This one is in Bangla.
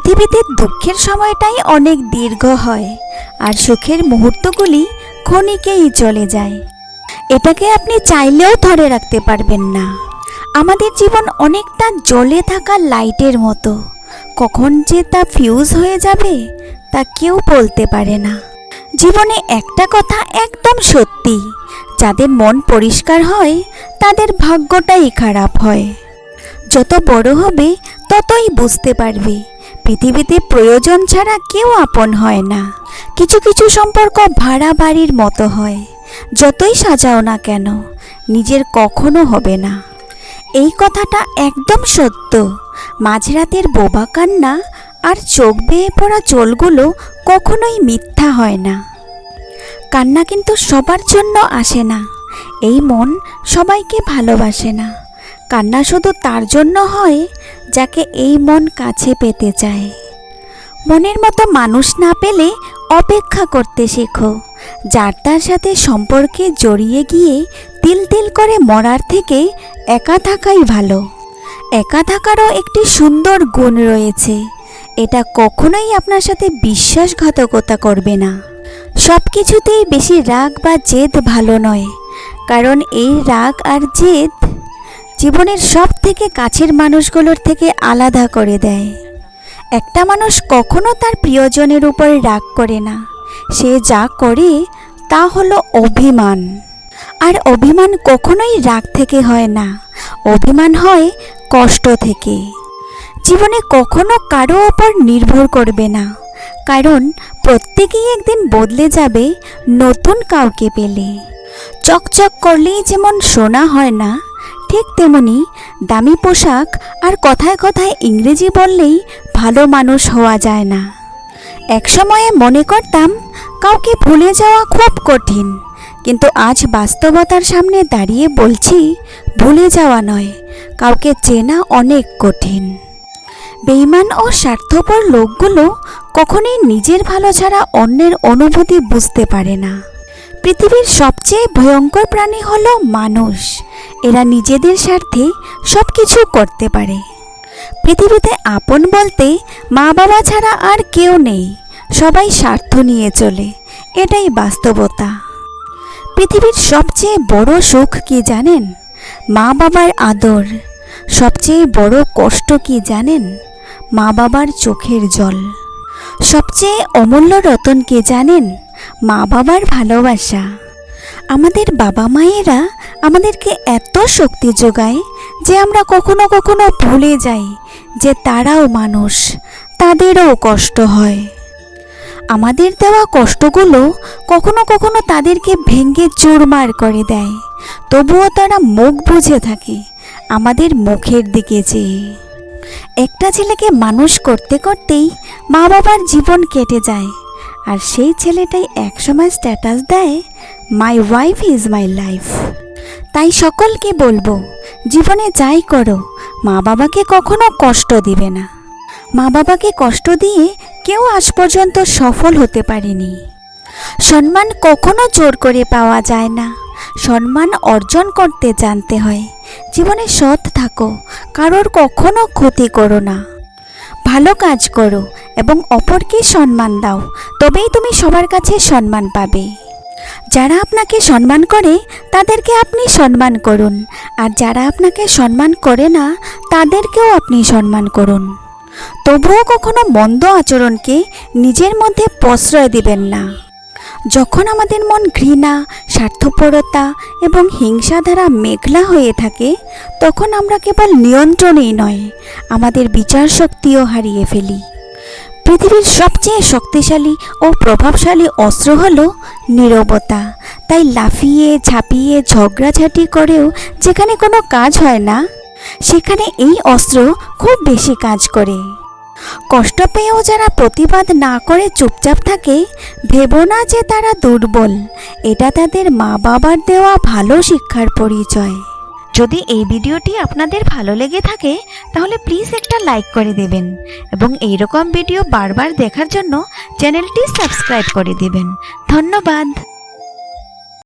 পৃথিবীতে দুঃখের সময়টাই অনেক দীর্ঘ হয়, আর সুখের মুহূর্তগুলি ক্ষণিকেই চলে যায়। এটাকে আপনি চাইলেও ধরে রাখতে পারবেন না। আমাদের জীবন অনেকটা জ্বলে থাকা লাইটের মতো। কখন যে তা ফিউজ হয়ে যাবে, তা কেউ বলতে পারে না। জীবনে একটা কথা একদম সত্যি, যাদের মন পরিষ্কার হয়, তাদের ভাগ্যটাই খারাপ হয়। যত বড় হবে, ততই বুঝতে পারবে। পৃথিবীতে প্রয়োজন ছাড়া কেউ আপন হয় না। কিছু কিছু সম্পর্ক ভাড়া বাড়ির মতো হয়, যতই সাজাও না কেন, নিজের কখনো হবে না। এই কথাটা একদম সত্য। মাঝরাতের বোবা কান্না আর চোখ বেয়ে পড়া চোলগুলো কখনোই মিথ্যা হয় না। কান্না কিন্তু সবার জন্য আসে না, এই মন সবাইকে ভালোবাসে না। কান্না শুধু তার জন্য হয়, যাকে এই মন কাছে পেতে চায়। মনের মতো মানুষ না পেলে অপেক্ষা করতে শেখো, যার তার সাথে সম্পর্কে জড়িয়ে গিয়ে তিল তিল করে মরার থেকে একা থাকাই ভালো। একা থাকারও একটি সুন্দর গুণ রয়েছে, এটা কখনোই আপনার সাথে বিশ্বাসঘাতকতা করবে না। সব কিছুতেই বেশি রাগ বা জেদ ভালো নয়, কারণ এই রাগ আর জেদ জীবনের সব থেকে কাছের মানুষগুলোর থেকে আলাদা করে দেয়। একটা মানুষ কখনো তার প্রিয়জনের উপর রাগ করে না। সে যা করে, তা হলো অভিমান। আর অভিমান কখনোই রাগ থেকে হয় না। অভিমান হয় কষ্ট থেকে। জীবনে কখনো কারও ওপর নির্ভর করবে না। কারণ প্রত্যেকেই একদিন বদলে যাবে নতুন কাউকে পেলে। চকচক করলেই যেমন সোনা হয় না ঠিক তেমনি দামি পোশাক আর কথায় কথায় ইংরেজি বললেই ভালো মানুষ হওয়া যায় না। একসময়ে মনে করতাম কাউকে ভুলে যাওয়া খুব কঠিন, কিন্তু আজ বাস্তবতার সামনে দাঁড়িয়ে বলছি ভুলে যাওয়া নয়, কাউকে চেনা অনেক কঠিন। বেইমান ও স্বার্থপর লোকগুলো কখনোই নিজের ভালো ছাড়া অন্যের অনুভূতি বুঝতে পারে না। পৃথিবীর সবচেয়ে ভয়ঙ্কর প্রাণী হলো মানুষ। এরা নিজেদের স্বার্থে সব কিছু করতে পারে। পৃথিবীতে আপন বলতে মা বাবা ছাড়া আর কেউ নেই। সবাই স্বার্থ নিয়ে চলে। এটাই বাস্তবতা। পৃথিবীর সবচেয়ে বড় সুখ কি জানেন? মা বাবার আদর। সবচেয়ে বড় কষ্ট কি জানেন? মা বাবার চোখের জল। সবচেয়ে অমূল্য রতন কে জানেন? মা বাবার ভালোবাসা। আমাদের বাবা মায়েরা আমাদেরকে এত শক্তি যোগায় যে আমরা কখনো কখনো ভুলে যাই যে তারাও মানুষ, তাদেরও কষ্ট হয়। আমাদের দেওয়া কষ্টগুলো কখনো কখনো তাদেরকে ভেঙে চুরমার করে দেয়। তবুও তারা মুখ বুঝে থাকে, আমাদের মুখের দিকে চেয়ে। একটা ছেলেকে মানুষ করতে করতেই মা বাবার জীবন কেটে যায়। আর সেই ছেলেটাই একসময় স্ট্যাটাস দেয় my wife is my life তাই সকলকে বলব, জীবনে যাই করো মা বাবাকে কখনো কষ্ট দিবে না। মা বাবাকে কষ্ট দিয়ে কেউ আজ পর্যন্ত সফল হতে পারেনি। সম্মান কখনো জোর করে পাওয়া যায় না। সম্মান অর্জন করতে জানতে হয়। জীবনে সৎ থাকো, কারোর কখনো ক্ষতি করো না। ভালো কাজ করো এবং অপরকে সম্মান দাও, তবেই তুমি সবার কাছে সম্মান পাবে। যারা আপনাকে সম্মান করে, তাদেরকে আপনি সম্মান করুন। আর যারা আপনাকে সম্মান করে না, তাদেরকেও আপনি সম্মান করুন। তবুও কখনো মন্দ আচরণকে নিজের মধ্যে প্রশ্রয় দিবেন না। যখন আমাদের মন ঘৃণা, স্বার্থপরতা এবং হিংসা দ্বারা মেঘলা হয়ে থাকে, তখন আমরা কেবল নিয়ন্ত্রণেই নয়, আমাদের বিচার শক্তিও হারিয়ে ফেলি। পৃথিবীর সবচেয়ে শক্তিশালী ও প্রভাবশালী অস্ত্র হল নীরবতা। তাই লাফিয়ে, ঝাঁপিয়ে, ঝগড়াঝাটি করেও যেখানে কোনো কাজ হয় না, সেখানে এই অস্ত্র খুব বেশি কাজ করে। কষ্ট পেয়েও যারা প্রতিবাদ না করে চুপচাপ থাকে, ভেবো না যে তারা দুর্বল। এটা তাদের মা বাবার দেওয়া ভালো শিক্ষার পরিচয়। যদি এই ভিডিওটি আপনাদের ভালো লেগে থাকে, তাহলে প্লিজ একটা লাইক করে দেবেন এবং এইরকম ভিডিও বারবার দেখার জন্য চ্যানেলটি সাবস্ক্রাইব করে দেবেন। ধন্যবাদ।